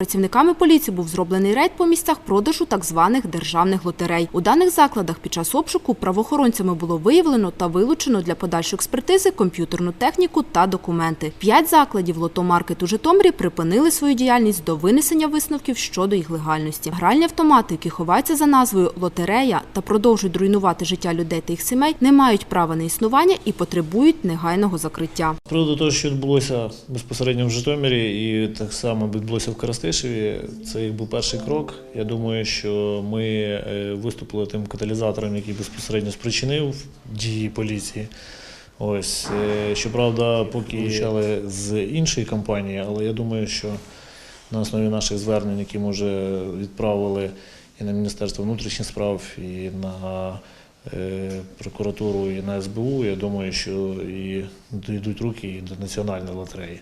Працівниками поліції був зроблений рейд по місцях продажу так званих державних лотерей. У даних закладах під час обшуку правоохоронцями було виявлено та вилучено для подальшої експертизи комп'ютерну техніку та документи. П'ять закладів лотомаркет у Житомирі припинили свою діяльність до винесення висновків щодо їх легальності. Гральні автомати, які ховаються за назвою лотерея та продовжують руйнувати життя людей та їх сімей, не мають права на існування і потребують негайного закриття. З приводу того, що відбулося безпосередньо в Житомирі і так само відбулося в Коростишеві, це їх був перший крок. Я думаю, що ми е, виступили тим каталізатором, який безпосередньо спричинив дії поліції. Ось, е, щоправда, поки почали з іншої компанії, але я думаю, що на основі наших звернень, які ми вже відправили і на Міністерство внутрішніх справ, і на е, прокуратуру, і на СБУ, я думаю, що і дійдуть руки і до національної лотереї.